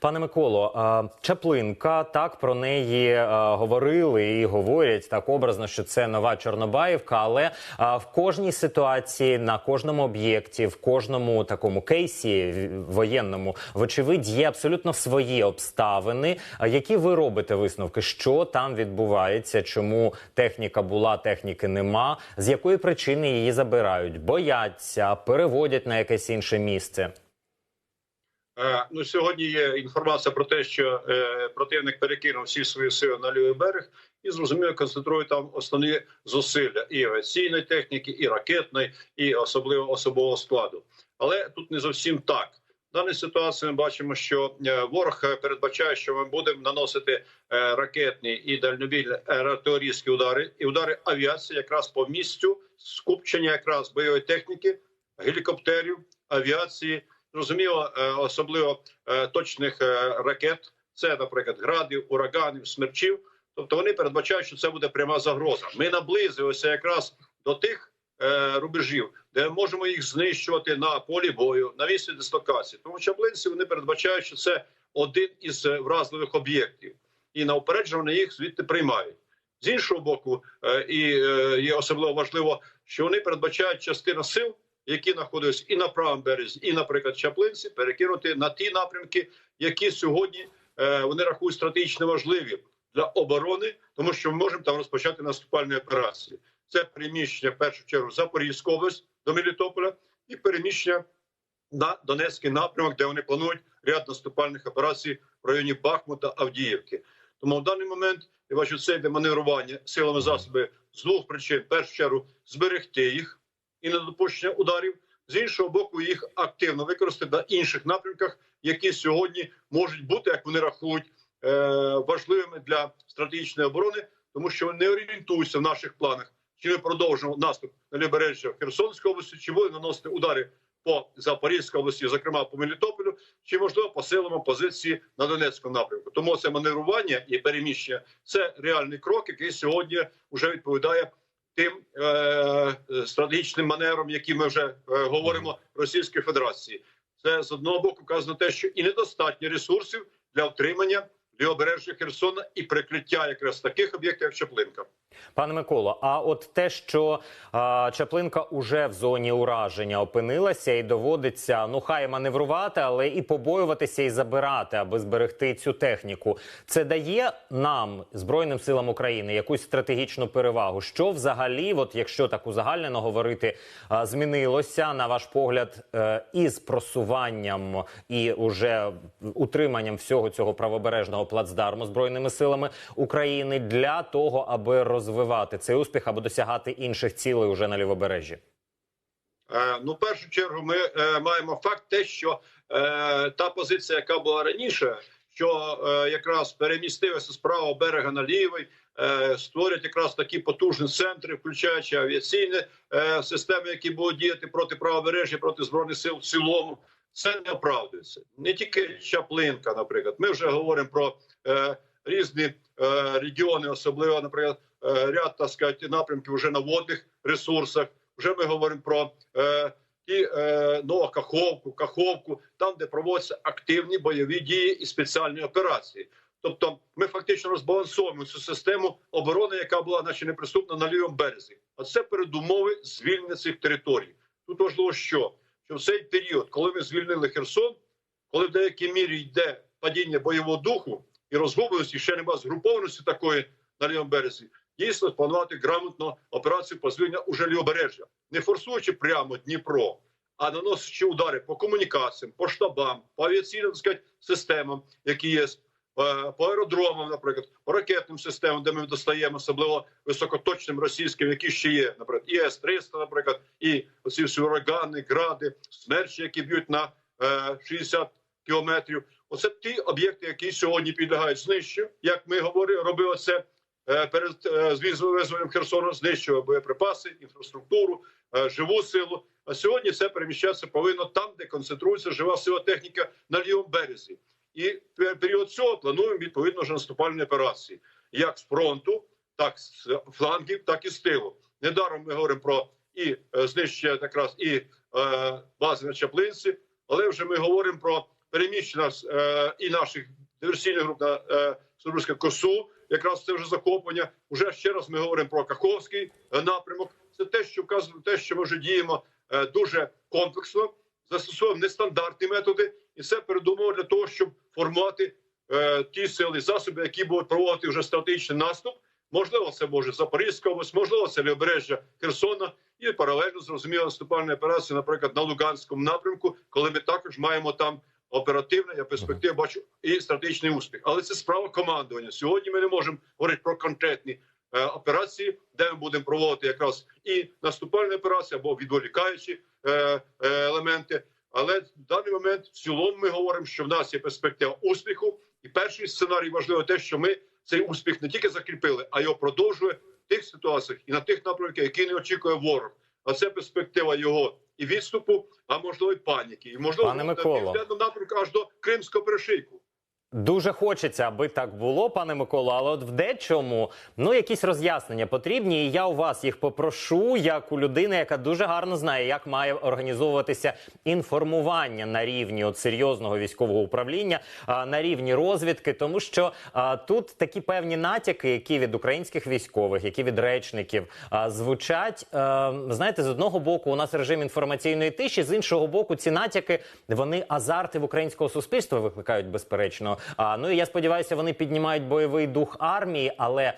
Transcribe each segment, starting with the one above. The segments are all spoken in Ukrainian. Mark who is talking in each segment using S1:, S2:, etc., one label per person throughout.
S1: Пане Миколо, Чаплинка так про неї говорили і говорять так образно, що це нова Чорнобаївка. Але в кожній ситуації, на кожному об'єкті, в кожному такому кейсі воєнному, вочевидь, є абсолютно свої обставини. Які ви робите висновки? Що там відбувається? Чому техніка була, техніки нема? З якої причини її забирають? Бояться, переводять на якесь інше місце?
S2: Е, Ну, сьогодні є інформація про те, що е, противник перекинув всі свої сили на лівий берег і зрозуміло концентрує там основні зусилля і авіаційної техніки, і ракетної, і особливо особового складу. Але тут не зовсім так. В даній ситуації ми бачимо, що е, ворог передбачає, що ми будемо наносити ракетні і дальнобільні артилерійські удари і удари авіації якраз по місцю скупчення якраз бойової техніки, гелікоптерів, авіації. Зрозуміло, е, особливо е, точних е, ракет. Це, наприклад, градів, ураганів, смерчів. Тобто вони передбачають, що це буде пряма загроза. Ми наблизилися якраз до тих рубежів, де ми можемо їх знищувати на полі бою, на місці дислокації. Тому чаплинці вони передбачають, що це один із вразливих об'єктів, і на упередження їх звідти приймають. З іншого боку, і є особливо важливо, що вони передбачають частину сил, які знаходились і на правому березі, і, наприклад, Чаплинці, перекинути на ті напрямки, які сьогодні е, вони рахують стратегічно важливі для оборони, тому що ми можемо там розпочати наступальні операції. Це переміщення в першу чергу Запорізьку область до Мелітополя і переміщення на Донецький напрямок, де вони планують ряд наступальних операцій в районі Бахмута, Авдіївки. Тому в даний момент я бачу це йде маневрування силами засоби з двох причин: в першу чергу зберегти їх і не допущення ударів. З іншого боку, їх активно використати на інших напрямках, які сьогодні можуть бути, як вони рахують, е, важливими для стратегічної оборони, тому що вони не орієнтуються в наших планах. Чи ми продовжимо наступ на лівобережжя Херсонської області, чи будемо наносити удари по Запорізькій області, зокрема по Мелітополю, чи можливо посилимо позиції на Донецькому напрямку. Тому це маневрування і переміщення це реальний крок, який сьогодні вже відповідає тим е, стратегічним маневром, які ми вже е, говоримо Російської Федерації. Це з одного боку вказано те, що і недостатньо ресурсів для втримання лівобережжя Херсона і прикриття якраз таких об'єктів, як Чаплинка.
S1: Пане Миколо, а от те, що а, Чаплинка уже в зоні ураження опинилася і доводиться ну хай маневрувати, але і побоюватися і забирати, аби зберегти цю техніку, це дає нам збройним силам України якусь стратегічну перевагу. Що взагалі, от якщо так узагальнено говорити, а, змінилося на ваш погляд е, із просуванням і уже утриманням всього цього правобережного плацдарму збройними силами України для того, аби розвивати цей успіх або досягати інших цілей уже на лівобережжі?
S2: Е, Ну, в першу чергу, ми е, маємо факт, те, що е, та позиція, яка була раніше, що е, якраз перемістилася з правого берега на лівий, е, створять якраз такі потужні центри, включаючи авіаційні е, системи, які будуть діяти проти правобережжя, проти збройних сил в цілому. Це не оправдується. Не тільки Чаплинка, наприклад. Ми вже говоримо про е, різні е, регіони, особливо, наприклад, е, ряд так сказати, напрямків вже на водних ресурсах. Вже ми говоримо про е, ті е, ну, Каховку, Каховку, там, де проводяться активні бойові дії і спеціальні операції. Тобто, ми фактично розбалансовуємо цю систему оборони, яка була наче неприступна на лівому березі. А це передумови звільнення цих територій. Тут важливо, що що в цей період, коли ми звільнили Херсон, коли в деякій мірі йде падіння бойового духу і розгубленості, ще нема згрупованості такої на лівому березі, дійсно планувати грамотно операцію по звільненню уже лівобережжя, не форсуючи прямо Дніпро, а наносячи удари по комунікаціям, по штабам, по авіаційним так сказати, системам, які є, по аеродромам, наприклад, по ракетним системам, де ми достаємо, особливо високоточним російським, які ще є, наприклад, і С-300, наприклад, і оці всі урагани, гради, смерчі, які б'ють на е, 60 кілометрів. Оце ті об'єкти, які сьогодні підлягають знищенню. Як ми говорили, робили це е, перед е, звізволенням Херсону, знищували боєприпаси, інфраструктуру, е, живу силу. А сьогодні це переміщатися повинно там, де концентрується жива сила техніка на лівому березі. І період цього плануємо відповідно вже наступальні операції, як з фронту, так з флангів, так і з тилу. Недаром ми говоримо про і е, знищення якраз і е, бази на Чаплинці, але вже ми говоримо про переміщення е, і наших диверсійних груп на е, Сибірське косу. Якраз це вже захоплення. Уже ще раз ми говоримо про Каховський е, напрямок. Це те, що вказує те, що ми вже діємо е, дуже комплексно, застосовуємо нестандартні методи, і це передумово для того, щоб формувати е, ті сили засоби, які будуть проводити вже стратегічний наступ. Можливо, це може Запорізька область, можливо, це Лівобережжя Херсона, і паралельно зрозуміло наступальна операція, наприклад, на Луганському напрямку, коли ми також маємо там оперативне, я перспектив бачу і стратегічний успіх. Але це справа командування. Сьогодні ми не можемо говорити про конкретні е, операції, де ми будемо проводити якраз і наступальні операції або відволікаючі е, е, елементи. Але в даний момент в цілому ми говоримо, що в нас є перспектива успіху, і перший сценарій важливо те, що ми цей успіх не тільки закріпили, а його продовжує в тих ситуаціях і на тих напрямках, які не очікує ворог. А це перспектива його і відступу, а можливо і паніки, і можливо
S1: Пане
S2: Микола. Напрямку аж до Кримського перешийку.
S1: Дуже хочеться, аби так було, пане Миколо. Але от в дечому ну якісь роз'яснення потрібні. І я у вас їх попрошу, як у людини, яка дуже гарно знає, як має організовуватися інформування на рівні от серйозного військового управління, а, на рівні розвідки, тому що а, тут такі певні натяки, які від українських військових, які від речників а, звучать. А, знаєте, з одного боку, у нас режим інформаційної тиші, з іншого боку, ці натяки вони азарти в українського суспільства викликають безперечно. А ну і я сподіваюся, вони піднімають бойовий дух армії, але.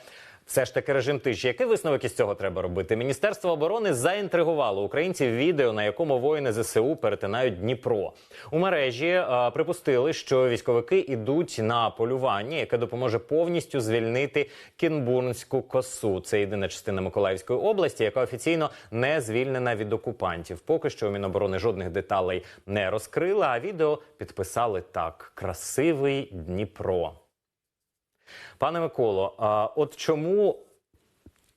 S1: Все ж таки режим тиші. Який висновок із цього треба робити? Міністерство оборони заінтригувало українців відео, на якому воїни ЗСУ перетинають Дніпро. У мережі е, припустили, що військовики йдуть на полювання, яке допоможе повністю звільнити Кінбурнську косу. Це єдина частина Миколаївської області, яка офіційно не звільнена від окупантів. Поки що у Міноборони жодних деталей не розкрила. А відео підписали так: красивий Дніпро. Пане Миколо, а от чому.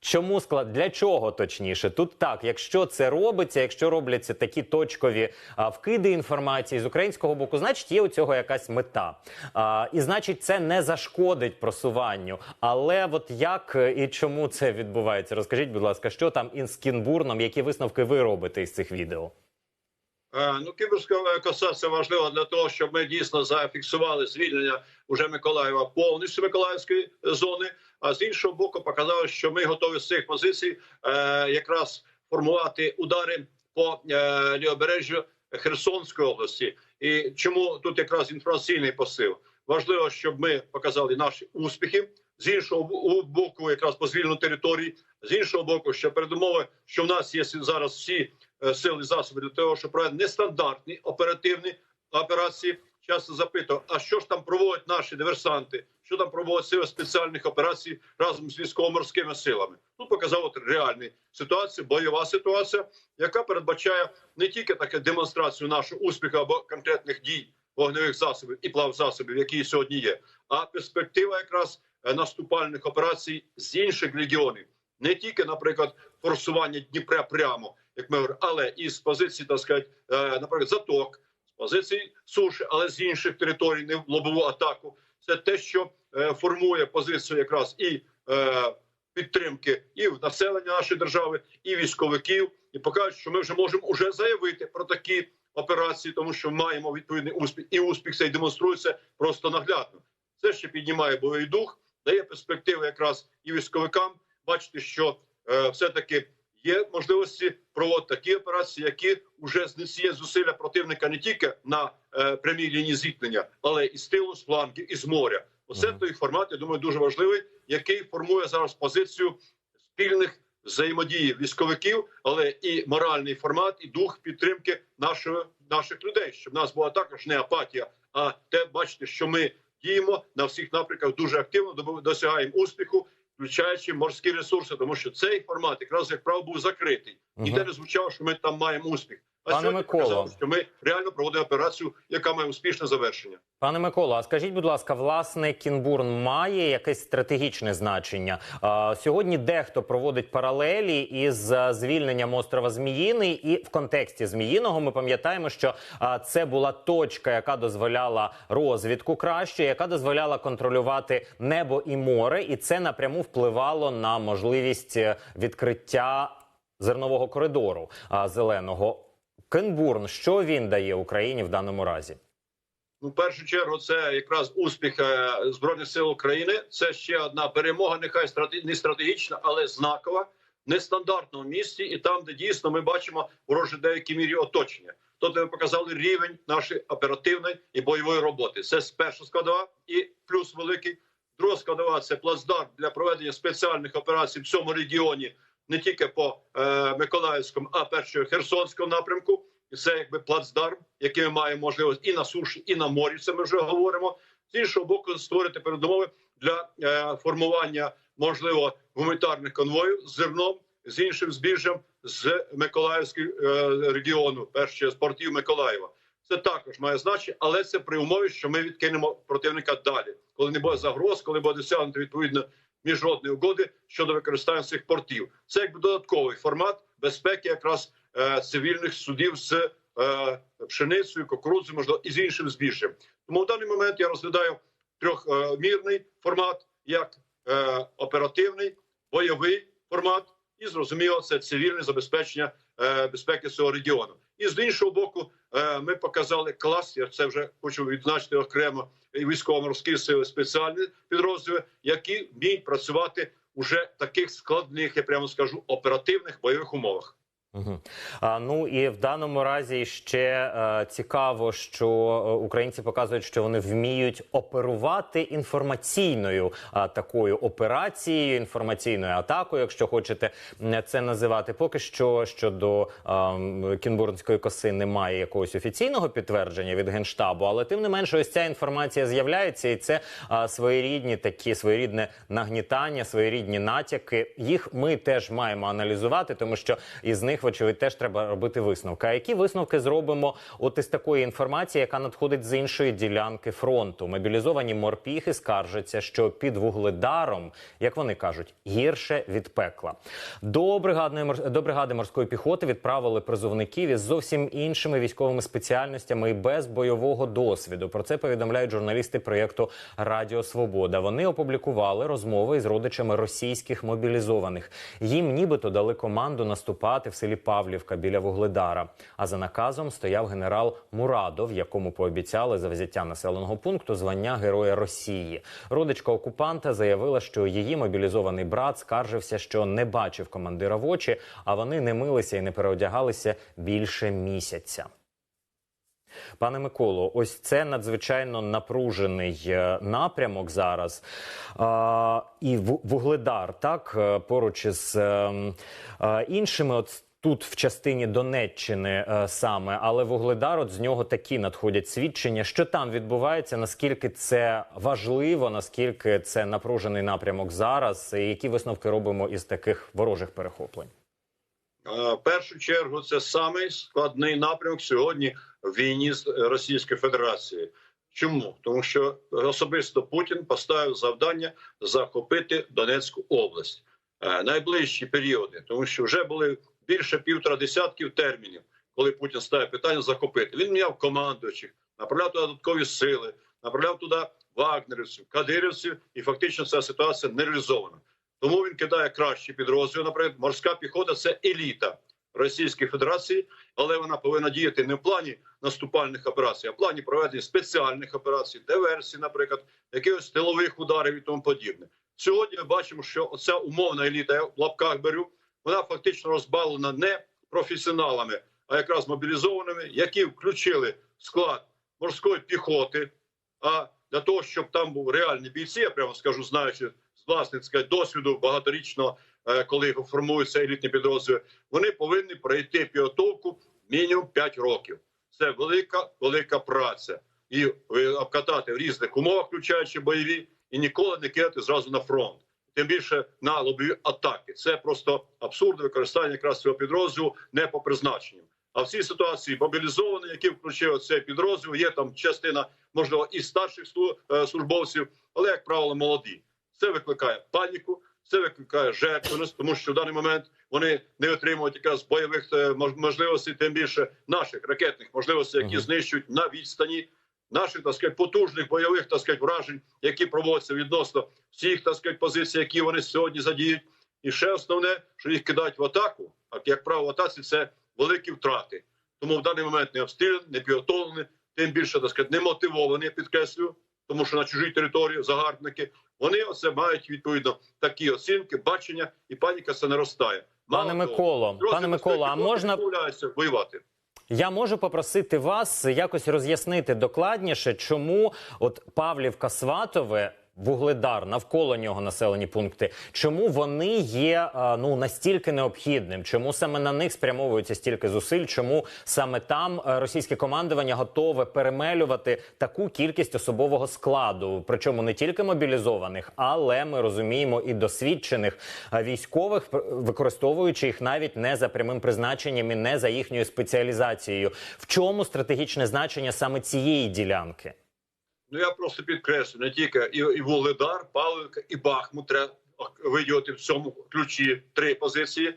S1: Чому склад для чого точніше? Тут так, якщо це робиться, якщо робляться такі точкові а, вкиди інформації з українського боку, значить є у цього якась мета. А, і значить, це не зашкодить просуванню. Але от як е, і чому це відбувається? Розкажіть, будь ласка, що там із Кінбурном, які висновки ви робите із цих відео?
S2: Е, Ну, Кіпрська коса це важливо для того, щоб ми дійсно зафіксували звільнення уже Миколаєва повністю Миколаївської зони. А з іншого боку, показали, що ми готові з цих позицій е, якраз формувати удари по е, лівобережжю Херсонської області. І чому тут якраз інформаційний посил? Важливо, щоб ми показали наші успіхи. З іншого боку, якраз по звільненню території, з іншого боку, що передумови, що в нас є зараз всі е, сили засоби для того, щоб провести нестандартні оперативні операції. Часто запитував, а що ж там проводять наші диверсанти? Що там проводять сили спеціальних операцій разом з військово-морськими силами? Тут показав реальну ситуацію, бойова ситуація, яка передбачає не тільки таке демонстрацію нашого успіху або конкретних дій вогневих засобів і плавзасобів, які сьогодні є, а перспектива якраз наступальних операцій з інших регіонів, не тільки, наприклад, форсування Дніпра прямо, як ми говоримо, але і з позиції, так сказати, е, наприклад, заток, з позиції суші, але з інших територій, не в лобову атаку. Це те, що е, формує позицію якраз і е, підтримки і в населення нашої держави, і військовиків, і покажуть, що ми вже можемо уже заявити про такі операції, тому що маємо відповідний успіх, і успіх цей демонструється просто наглядно. Це ще піднімає бойовий дух, дає перспективи якраз і військовикам бачити, що е, все таки є можливості проводити такі операції, які вже знесіє зусилля противника не тільки на е, прямій лінії зіткнення, але і з тилу, з флангів, і з моря. Оце той формат, я думаю, дуже важливий, який формує зараз позицію спільних взаємодії військовиків, але і моральний формат, і дух підтримки нашого наших людей, щоб в нас була також не апатія, а те бачити, що ми діємо на всіх напрямках дуже активно, досягаємо успіху, включаючи морські ресурси, тому що цей формат якраз як правило був закритий, ніде не звучало, що ми там маємо успіх. А
S1: Пане Миколо.
S2: що ми реально проводимо операцію, яка має успішне завершення.
S1: Пане Миколо, а скажіть, будь ласка, власне, Кінбурн має якесь стратегічне значення? А, сьогодні дехто проводить паралелі із звільненням острова Зміїний, і в контексті Зміїного ми пам'ятаємо, що а, це була точка, яка дозволяла розвідку краще, яка дозволяла контролювати небо і море, і це напряму впливало на можливість е, відкриття зернового коридору а, зеленого. Кенбурн, що він дає Україні в даному разі?
S2: Ну, в першу чергу, це якраз успіх е, збройних сил України. Це ще одна перемога, нехай не стратегічна, але знакова, нестандартному місці, і там, де дійсно ми бачимо вороже в деякій мірі оточення. Тобто ми показали рівень нашої оперативної і бойової роботи. Це перша складова і плюс великий. Друга складова це плацдарм для проведення спеціальних операцій в цьому регіоні, не тільки по е, Миколаївському, а перше Херсонському напрямку. І це якби плацдарм, який ми маємо можливість і на суші, і на морі. Це ми вже говоримо. З іншого боку, створити передумови для е, формування можливо гуманітарних конвоїв з зерном, з іншим збіжжям з Миколаївського е, регіону, перше з портів Миколаєва. Це також має значення, але це при умові, що ми відкинемо противника далі, коли не буде загроз, коли буде досягнути відповідно міжнародні угоди щодо використання цих портів. Це якби додатковий формат безпеки, якраз е, цивільних судів з е, пшеницею, кукурудзою, можливо, і з іншим збіжжям. Тому в даний момент я розглядаю трьохмірний формат як е, оперативний, бойовий формат, і зрозуміло, це цивільне забезпечення е, безпеки цього регіону. І з іншого боку, е, ми показали клас. Я це вже хочу відзначити окремо військово-морські сили спеціальні підрозділи, які вміють працювати уже в таких складних, я прямо скажу, оперативних бойових умовах.
S1: А, ну і в даному разі ще е, цікаво, що е, українці показують, що вони вміють оперувати інформаційною а, такою операцією, інформаційною атакою, якщо хочете це називати. Поки що щодо е, Кінбурнської коси немає якогось офіційного підтвердження від генштабу, але тим не менше, ось ця інформація з'являється, і це а, своєрідні такі своєрідне нагнітання, своєрідні натяки. Їх ми теж маємо аналізувати, тому що із них вочевидь теж треба робити висновки. А які висновки зробимо от із такої інформації, яка надходить з іншої ділянки фронту? Мобілізовані морпіхи скаржаться, що під вугледаром, як вони кажуть, гірше від пекла. До бригадної до бригади морської піхоти відправили призовників із зовсім іншими військовими спеціальностями і без бойового досвіду. Про це повідомляють журналісти проєкту Радіо Свобода. Вони опублікували розмови із родичами російських мобілізованих. Їм нібито дали команду наступати в селі Павлівка біля Вугледара. А за наказом стояв генерал Мурадов, якому пообіцяли за взяття населеного пункту звання Героя Росії. Родичка окупанта заявила, що її мобілізований брат скаржився, що не бачив командира в очі, а вони не милися і не переодягалися більше місяця. Пане Миколо, ось це надзвичайно напружений е, напрямок зараз. І вугледар, так е, поруч із ем, е, іншими, от тут в частині Донеччини е, саме, але вугледар, от з нього такі надходять свідчення, що там відбувається, наскільки це важливо, наскільки це напружений напрямок зараз, і які висновки робимо із таких ворожих перехоплень.
S2: Е, В першу чергу це самий складний напрямок сьогодні в війні з Російською Федерацією. Чому? Тому що особисто Путін поставив завдання захопити Донецьку область Е, найближчі періоди, тому що вже були більше півтора десятків термінів, коли Путін ставив питання захопити. Він міняв командуючих, направляв туди додаткові сили, направляв туди вагнерівців, кадирівців, і фактично ця ситуація не реалізована. Тому він кидає кращі підрозділи. Наприклад, морська піхота це еліта Російської Федерації, але вона повинна діяти не в плані наступальних операцій, а в плані проведення спеціальних операцій, диверсій, наприклад, якихось тилових ударів і тому подібне. Сьогодні ми бачимо, що оця умовна еліта я в лапках беру, вона фактично розбавлена не професіоналами, а якраз мобілізованими, які включили склад морської піхоти. А для того, щоб там був реальні бійці, я прямо скажу, знаючи з власницького досвіду багаторічного, е, коли формуються елітні підрозділи, вони повинні пройти підготовку мінімум 5 років. Це велика, велика праця. І обкатати в різних умовах, включаючи бойові, і ніколи не кидати зразу на фронт. Тим більше на лобові атаки. Це просто абсурд використання якраз цього підрозділу не по призначенню. А в цій ситуації мобілізовані, які включили цей підрозділ, є там частина, можливо, і старших е, службовців, але як правило, молоді. Це викликає паніку, це викликає жертвеність, тому що в даний момент вони не отримують якраз бойових е, можливостей, тим більше наших ракетних можливостей, які знищують на відстані наших так сказати, потужних бойових так сказати, вражень, які проводяться відносно всіх так сказати, позицій, які вони сьогодні задіють. І ще основне, що їх кидають в атаку. А як правило, в атаці це великі втрати. Тому в даний момент не обстріляні, не підготовлені, тим більше так сказати, немотивовані, підкреслю, тому що на чужій території загарбники. Вони оце мають відповідно такі оцінки, бачення, і паніка це наростає.
S1: Пане
S2: Мало того,
S1: Миколо, пане Миколо, а можна
S2: воювати.
S1: Я можу попросити вас якось роз'яснити докладніше, чому от Павлівка Сватове. Вугледар навколо нього населені пункти. Чому вони є ну настільки необхідним? Чому саме на них спрямовується стільки зусиль? Чому саме там е, російське командування готове перемелювати таку кількість особового складу? Причому не тільки мобілізованих, але ми розуміємо і досвідчених е, військових, використовуючи їх навіть не за прямим призначенням і не за їхньою спеціалізацією. В чому стратегічне значення саме цієї ділянки?
S2: Ну я просто підкреслю не тільки і, і Вугледар, Павлівка, і Бахмут треба виділити в цьому ключі три позиції.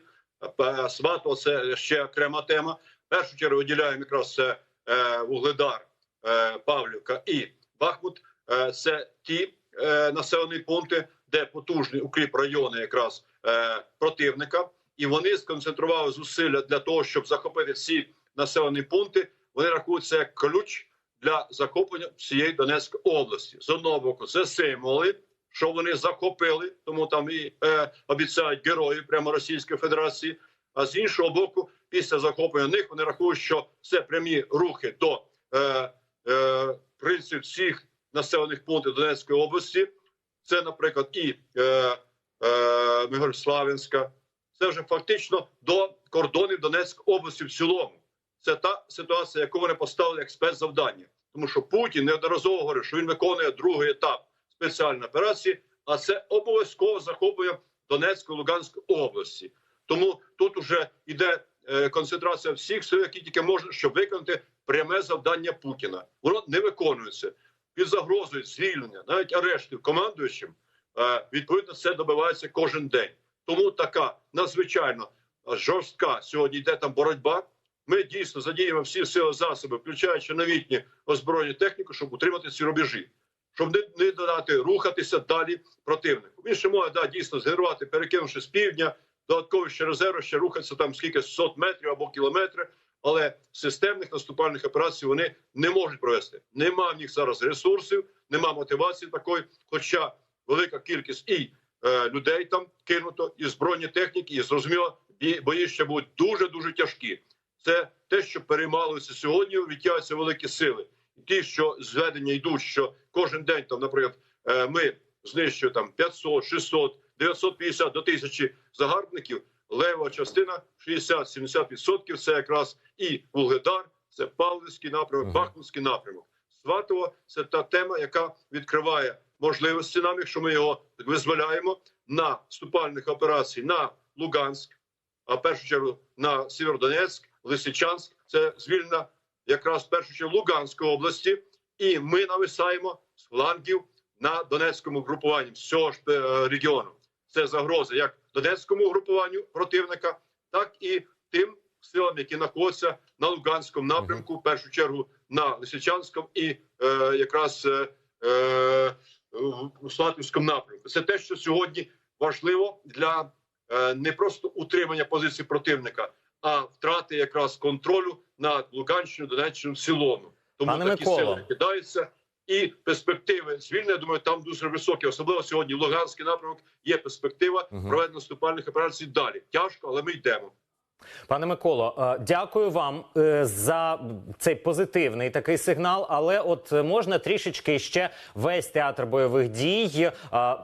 S2: Е, Сватово це ще окрема тема. Першу чергу виділяємо якраз це е, Вугледар, е, Павлівка і Бахмут. Це ті населені пункти, де потужні укріп райони якраз противника, і вони сконцентрували зусилля для того, щоб захопити ці населені пункти. Вони рахують це як ключ для захоплення всієї Донецької області. З одного боку, це символи, що вони захопили, тому там і е, обіцяють герої прямо Російської Федерації. А з іншого боку, після захоплення них вони рахують, що це прямі рухи до е, е, принципів всіх населених пунктів Донецької області. Це, наприклад, і е, е, Мигрославянська. Це вже фактично до кордонів Донецької області в цілому. Це та ситуація, яку вони поставили як спецзавдання, тому що Путін неодноразово говорив, що він виконує другий етап спеціальної операції, а це обов'язково захоплення Донецької Луганської області. Тому тут вже йде е, концентрація всіх сил, які тільки можна, щоб виконати пряме завдання Путіна. Воно не виконується під загрозою звільнення, навіть арештів командуючим. Е, відповідно, це добивається кожен день. Тому така надзвичайно жорстка сьогодні йде там боротьба. Ми дійсно задіємо всі сили засоби, включаючи новітні озброєння техніку, щоб утримати ці рубежі, щоб не, не додати рухатися далі противнику. Він ще може да, дійсно згенерувати, перекинувши з півдня, додаткові ще резерви, ще рухатися там скільки сот метрів або кілометри, але системних наступальних операцій вони не можуть провести. Нема в них зараз ресурсів, нема мотивації такої, хоча велика кількість і е, людей там кинуто, і збройні техніки, і зрозуміло, бої ще будуть дуже дуже тяжкі. Це те, що переймалося сьогодні, відтягуються великі сили. І ті, що зведення йдуть, що кожен день там, наприклад, е, ми знищуємо там 500, 600, 950 до тисячі загарбників. Лева частина 60-70% це якраз і Вугледар, це Павлівський напрямок, Бахмутський напрямок. Сватово це та тема, яка відкриває можливості нам, якщо ми його визволяємо на вступальних операцій на Луганськ, а в першу чергу на Сєвєродонецьк, Лисичанськ. Це звільнена якраз першу чергу Луганської області, і ми нависаємо з флангів на Донецькому групуванні всього ж е, регіону. Це загроза як Донецькому групуванню противника, так і тим силам, які знаходяться на Луганському напрямку, в першу чергу на Лисичанському і е, якраз е, е, в Слатівському напрямку. Це те, що сьогодні важливо для е, не просто утримання позиції противника, а втрати якраз контролю над Луганщиною, Донеччину в цілому. Тому
S1: Пане
S2: такі
S1: Микола.
S2: сили кидаються. І перспективи звільнення, я думаю, там дуже високі. Особливо сьогодні Луганський напрямок є перспектива
S1: угу.
S2: проведення наступальних операцій далі. Тяжко, але ми йдемо.
S1: Пане Миколо, е, дякую вам е, за цей позитивний такий сигнал. Але от можна трішечки ще весь театр бойових дій е,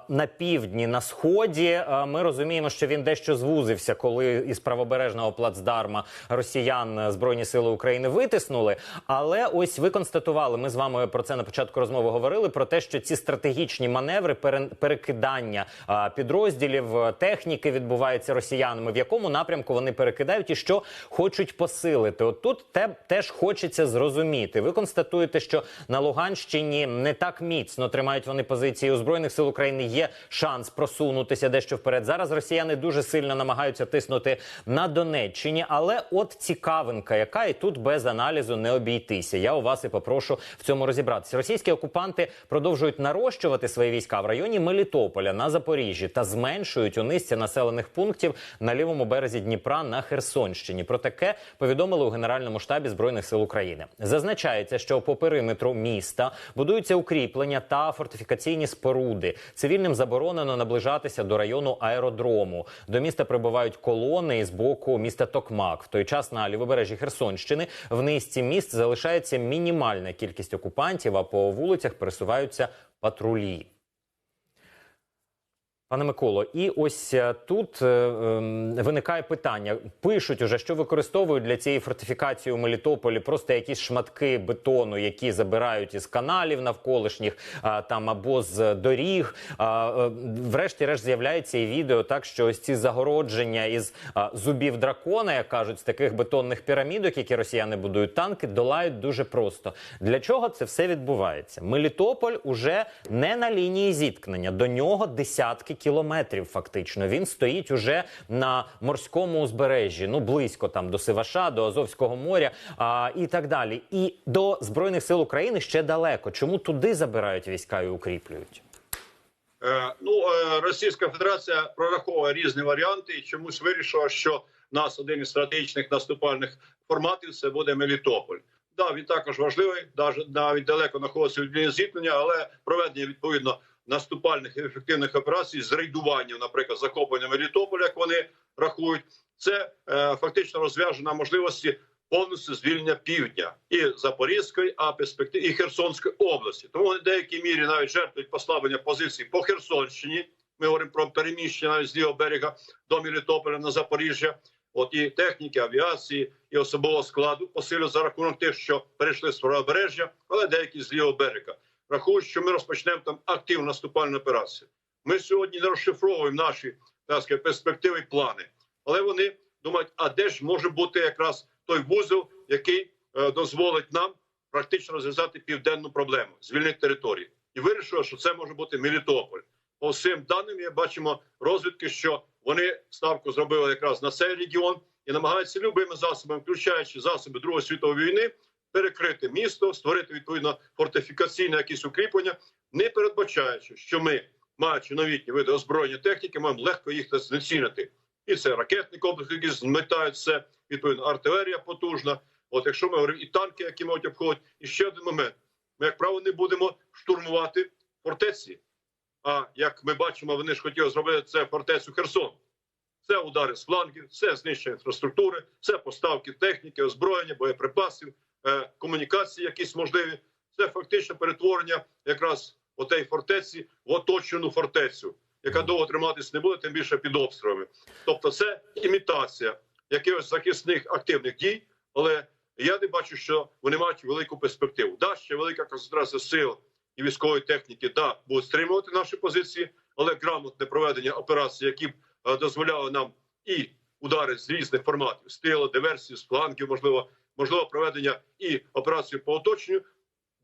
S1: на півдні, на сході. Ми розуміємо, що він дещо звузився, коли із правобережного плацдарма росіян збройні сили України витиснули. Але ось ви констатували, ми з вами про це на початку розмови говорили. Про те, що ці стратегічні маневри пере- перекидання підрозділів техніки відбуваються росіянами. В якому напрямку вони перекидають і що хочуть посилити? От тут те теж хочеться зрозуміти. Ви констатуєте, що на Луганщині не так міцно тримають вони позиції у збройних сил України. Є шанс просунутися дещо вперед. Зараз росіяни дуже сильно намагаються тиснути на Донеччині, але от цікавинка, яка і тут без аналізу не обійтися. Я у вас і попрошу в цьому розібратися. Російські окупанти продовжують нарощувати свої війська в районі Мелітополя на Запоріжжі та зменшують у низці населених пунктів на лівому березі Дніпра на Херсонщині. Про таке повідомили у Генеральному штабі збройних сил України. Зазначається, що по периметру міста будуються укріплення та фортифікаційні споруди. Цивільним заборонено наближатися до району аеродрому. До міста прибувають колони із боку міста Токмак. В той час на лівобережжі Херсонщини в низці міст залишається мінімальна кількість окупантів, а по вулицях пересуваються патрулі. Пане Миколо, і ось е, тут е, ем, виникає питання. Пишуть уже, що використовують для цієї фортифікації у Мелітополі просто якісь шматки бетону, які забирають із каналів навколишніх а, там або з доріг. Е, врешті-решт з'являється і відео, так що ось ці загородження із а, зубів дракона, як кажуть, з таких бетонних пірамідок, які росіяни будують танки, долають дуже просто. Для чого це все відбувається? Мелітополь уже не на лінії зіткнення. До нього десятки кілометрів. Фактично він стоїть уже на морському узбережжі, ну близько там до Сиваша, до Азовського моря а, і так далі. І до збройних сил України ще далеко. Чому туди забирають війська і укріплюють?
S2: Е, Ну, е, Російська Федерація прораховує різні варіанти і чомусь вирішила, що нас один із стратегічних наступальних форматів це буде Мелітополь. Да, він також важливий, навіть далеко знаходиться від зіткнення, але проведення відповідно наступальних ефективних операцій з рейдуванням, наприклад, захоплення Мелітополя, як вони рахують, це е, фактично розв'яжена можливості повністю звільнення півдня і Запорізької, а перспектив і Херсонської області. Тому вони в деякій мірі навіть жертвують послаблення позицій по Херсонщині. Ми говоримо про переміщення навіть з лівого берега до Мелітополя на Запоріжжя. От і техніки, авіації і особового складу посилю за рахунок тих, що перейшли з правобережжя, але деякі з лівого берега. Рахують, що ми розпочнемо там активну наступальну операцію. Ми сьогодні не розшифровуємо наші так сказати, перспективи і плани, але вони думають, а де ж може бути якраз той вузол, який е, дозволить нам практично розв'язати південну проблему, звільнити території, і вирішили, що це може бути Мелітополь. По всім даним, я бачимо розвідки, що вони ставку зробили якраз на цей регіон і намагаються любими засобами, включаючи засоби Другої світової війни, перекрити місто, створити відповідно фортифікаційне якісь укріплення, не передбачаючи, що ми, маючи новітні види озброєння техніки, маємо легко їх знецінити. І це ракетний комплекс, які зметають все, відповідно, артилерія потужна. От якщо ми говоримо і танки, які можуть обходити, і ще один момент: ми, як правило, не будемо штурмувати фортеці. А як ми бачимо, вони ж хотіли зробити це фортецю Херсон. Це удари з флангів, це знищення інфраструктури, це поставки техніки, озброєння, боєприпасів, комунікації, якісь можливі. Це фактично перетворення якраз отей фортеці в оточену фортецю, яка довго триматись не буде, тим більше під обстрілами. Тобто, це імітація якихось захисних активних дій, але я не бачу, що вони мають велику перспективу. Да, ще велика концентрація сил і військової техніки, да, будуть стримувати наші позиції, але грамотне проведення операцій, які б е, дозволяли нам і удари з різних форматів з диверсії, з флангів, можливо, можливо, проведення і операції по оточенню,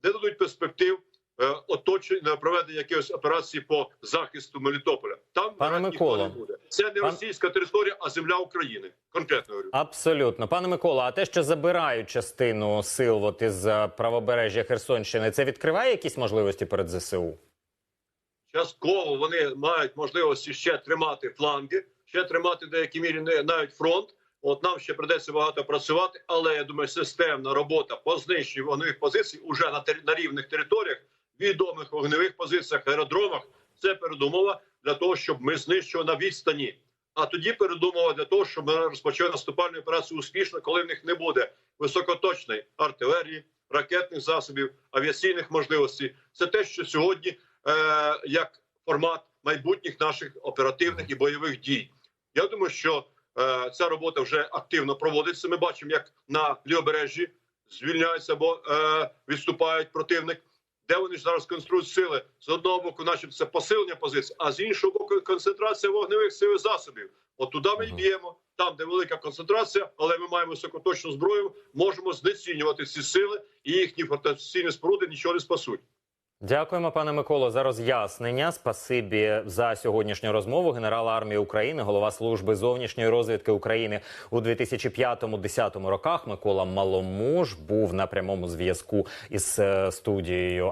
S2: де дадуть перспектив е, оточення проведення якихось операцій по захисту Мелітополя. Там
S1: Пане Миколо,
S2: не буде. Це не
S1: пан-
S2: російська територія, а земля України. Конкретно говорю.
S1: Абсолютно, пане Микола. А те, що забирають частину сил от із е, правобережжя Херсонщини, це відкриває якісь можливості перед ЗСУ?
S2: частково вони мають можливості ще тримати фланги, ще тримати в деякій мірі навіть фронт. От нам ще придеться багато працювати, але я думаю, системна робота по знищенню вогневих позицій уже на тер- на рівних територіях, відомих вогневих позиціях, аеродромах. Це передумова для того, щоб ми знищували на відстані. А тоді передумова для того, щоб ми розпочали наступальну операцію успішно, коли в них не буде високоточної артилерії, ракетних засобів, авіаційних можливостей. Це те, що сьогодні е, як формат майбутніх наших оперативних і бойових дій. Я думаю, що ця робота вже активно проводиться. Ми бачимо, як на лівобережжі звільняються або е, відступають противник. Де вони ж зараз конструюють сили з одного боку, начебто це посилення позицій, а з іншого боку, концентрація вогневих сил і засобів. От туди ми й б'ємо, там де велика концентрація, але ми маємо високоточну зброю, можемо знецінювати ці сили, і їхні фортифікаційні споруди нічого не спасуть.
S1: Дякуємо, пане Миколо, за роз'яснення. Спасибі за сьогоднішню розмову. Генерал армії України, голова служби зовнішньої розвідки України у 2005-2010 роках. Микола Маломуж був на прямому зв'язку із е, студією.